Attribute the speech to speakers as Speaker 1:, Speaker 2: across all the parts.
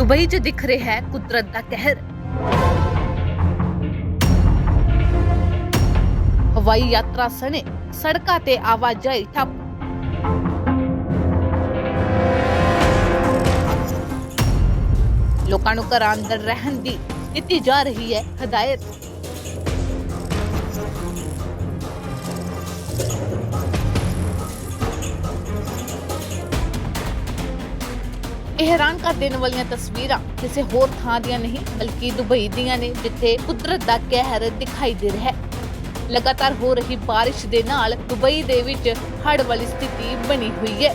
Speaker 1: Dubai 'ਚ ਦਿਖ ਰਿਹਾ ਹੈ ਕੁਦਰਤ ਦਾ ਕਹਿਰ ਹਵਾਈ ਯਾਤਰਾ ਸਣੇ ਸੜਕਾਂ ਤੇ ਆਵਾਜਾਈ ਠੱਪ ਲੋਕਾਂ ਨੂੰ ਘਰਾਂ ਅੰਦਰ ਰਹਿਣ ਦੀ ਦਿੱਤੀ ਜਾ ਰਹੀ ਹੈ ਹਦਾਇਤ ਇਹ ਹੈਰਾਨ ਕਰ ਦੇਣ ਵਾਲੀਆਂ ਤਸਵੀਰਾਂ ਕਿਸੇ ਹੋਰ ਥਾਂ ਦੀਆਂ ਨਹੀਂ, ਬਲਕਿ ਦੁਬਈ ਦੀਆਂ ਨੇ, ਜਿੱਥੇ ਕੁਦਰਤ ਦਾ ਕਹਿਰ ਦਿਖਾਈ ਦੇ ਰਿਹਾ ਹੈ। ਲਗਾਤਾਰ ਹੋ ਰਹੀ ਬਾਰਿਸ਼ ਦੇ ਨਾਲ ਦੁਬਈ ਦੇ ਵਿੱਚ ਹੜ ਵਾਲੀ ਸਥਿਤੀ ਬਣੀ ਹੋਈ ਹੈ।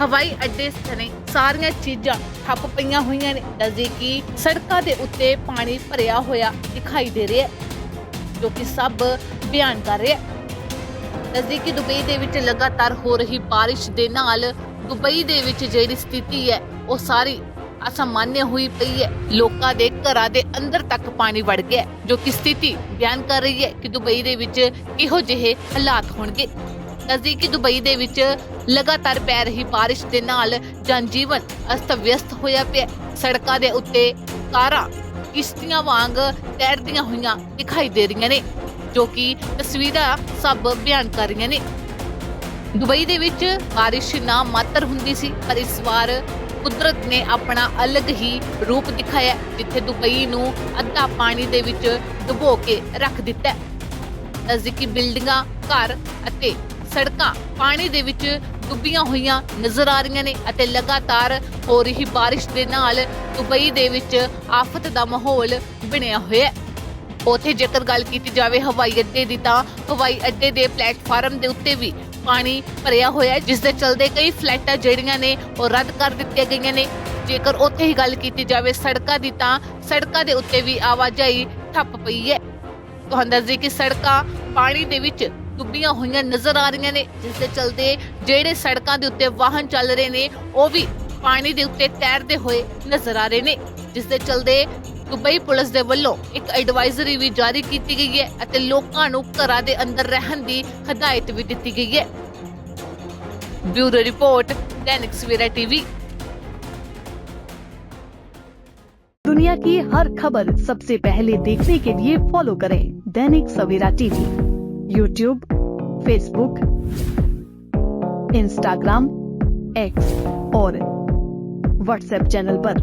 Speaker 1: ਹਵਾਈ ਅੱਡੇ ਸਣੇ ਸਾਰੀਆਂ ਚੀਜ਼ਾਂ ਠੱਪ ਪਈਆਂ ਹੋਈਆਂ ਨੇ, ਦੱਸਦੇ ਕਿ ਸੜਕਾਂ ਦੇ ਉੱਤੇ ਪਾਣੀ ਭਰਿਆ ਹੋਇਆ ਦਿਖਾਈ ਦੇ ਰਿਹਾ ਜੋ ਕਿ ਸਭ ਬਿਆਨ ਕਰ ਰਿਹਾ ਨਜ਼ਦੀਕੀ ਦੁਬਈ ਦੇ ਵਿੱਚ ਲਗਾਤਾਰ ਹੋ ਰਹੀ ਬਾਰਿਸ਼ ਦੇ ਨਾਲ ਦੁਬਈ ਦੇ ਵਿੱਚ ਜਿਹੜੀ ਸਥਿਤੀ ਹੈ, ਉਹ ਸਾਰੀ ਅਸਾਮਾਨਯ ਹੋਈ ਪਈ ਹੈ। ਲੋਕਾਂ ਦੇ ਘਰਾਂ ਦੇ ਅੰਦਰ ਤੱਕ ਪਾਣੀ ਵੜ ਗਿਆ ਜੋ ਕਿ ਸਥਿਤੀ ਬਿਆਨ ਕਰ ਰਹੀ ਹੈ ਕਿ ਦੁਬਈ ਦੇ ਵਿੱਚ ਇਹੋ ਜਿਹੇ ਹਾਲਾਤ ਹੋਣਗੇ। ਨਜ਼ਦੀਕੀ ਦੁਬਈ ਦੇ ਵਿੱਚ ਲਗਾਤਾਰ ਪੈ ਰਹੀ ਬਾਰਿਸ਼ ਦੇ ਨਾਲ ਜਨਜੀਵਨ ਅਸਤ-ਵਿਅਸਤ ਹੋਇਆ ਪਿਆ ਸੜਕਾਂ ਦੇ ਉੱਤੇ ਕਾਰਾਂ ਕਿਸ਼ਤੀਆਂ ਵਾਂਗ ਤੈਰਦੀਆਂ ਹੋਈਆਂ ਦਿਖਾਈ ਦੇ ਰਹੀਆਂ ਨੇ। ਜੋ ਕਿ ਤਸਵੀਰਾਂ ਸਭ ਬਿਆਨ ਕਰ ਰਹੀਆਂ ਨੇ। ਦੁਬਈ ਦੇ ਵਿੱਚ ਬਾਰਿਸ਼ ਨਾ ਮਾਤਰ ਹੁੰਦੀ ਸੀ, ਪਰ ਇਸ ਵਾਰ ਕੁਦਰਤ ਨੇ ਆਪਣਾ ਅਲੱਗ ਹੀ ਰੂਪ ਦਿਖਾਇਆ, ਜਿੱਥੇ ਦੁਬਈ ਨੂੰ ਅੱਧਾ ਪਾਣੀ ਦੇ ਵਿੱਚ ਡੁਬੋ ਕੇ ਰੱਖ ਦਿੱਤਾ। ਨਜ਼ਦੀਕੀ ਬਿਲਡਿੰਗਾਂ, ਘਰ ਅਤੇ ਸੜਕਾਂ ਪਾਣੀ ਦੇ ਵਿੱਚ ਡੁੱਬੀਆਂ ਹੋਈਆਂ ਨਜ਼ਰ ਆ ਰਹੀਆਂ ਨੇ ਅਤੇ ਲਗਾਤਾਰ ਹੋ ਰਹੀ ਬਾਰਿਸ਼ ਦੇ ਨਾਲ ਦੁਬਈ ਦੇ ਵਿੱਚ ਆਫਤ ਦਾ ਮਾਹੌਲ ਬਣਿਆ ਹੋਇਆ ਹੈ। ਉਥੇ ਜੇਕਰ ਗੱਲ ਕੀਤੀ ਜਾਵੇ ਹਵਾਈ ਅੱਡੇ ਦੀ ਤਾਂ ਹਵਾਈ ਅੱਡੇ ਦੇ ਪਲੇਟਫਾਰਮ ਦੇ ਉੱਤੇ ਵੀ ਪਾਣੀ ਭਰਿਆ ਹੋਇਆ ਹੈ, ਜਿਸ ਦੇ ਚਲਦੇ ਕਈ ਫਲਾਈਟਾਂ ਜਿਹੜੀਆਂ ਨੇ ਉਹ ਰੱਦ ਕਰ ਦਿੱਤੀਆਂ ਗਈਆਂ ਨੇ। ਜੇਕਰ ਉੱਥੇ ਹੀ ਗੱਲ ਕੀਤੀ ਜਾਵੇ ਸੜਕਾਂ ਦੀ ਤਾਂ ਸੜਕਾਂ ਦੇ ਉੱਤੇ ਵੀ ਆਵਾਜਾਈ ਠੱਪ ਪਈ ਹੈ। ਤੁਹਾਨੂੰ ਦੱਸਦੇ ਕਿ ਸੜਕਾਂ ਪਾਣੀ ਦੇ ਵਿੱਚ ਡੁੱਬੀਆਂ ਹੋਈਆਂ ਨਜ਼ਰ ਆ ਰਹੀਆਂ ਨੇ, ਜਿਸ ਦੇ ਚਲਦੇ ਜਿਹੜੇ ਸੜਕਾਂ ਦੇ ਉੱਤੇ ਵਾਹਨ ਚੱਲ ਰਹੇ ਨੇ, ਉਹ ਵੀ ਪਾਣੀ ਦੇ ਉੱਤੇ ਤੈਰਦੇ ਹੋਏ ਨਜ਼ਰ ਆ ਰਹੇ ਨੇ, ਜਿਸ ਦੇ ਚਲਦੇ ਦੁਬਈ ਪੁਲਿਸ ਦੇ ਵੱਲੋਂ ਇੱਕ ਐਡਵਾਈਜ਼ਰੀ ਵੀ ਜਾਰੀ ਕੀਤੀ ਗਈ ਹੈ ਅਤੇ ਲੋਕਾਂ ਨੂੰ ਘਰਾਂ ਦੇ ਅੰਦਰ ਰਹਿਣ ਦੀ ਹਦਾਇਤ ਵੀ ਦਿੱਤੀ ਗਈ ਹੈ bureau report Dainik Savera TV
Speaker 2: दुनिया की हर खबर सबसे पहले देखने के लिए फॉलो करें Dainik Savera TV YouTube Facebook Instagram X और व्हाट्सएप चैनल पर।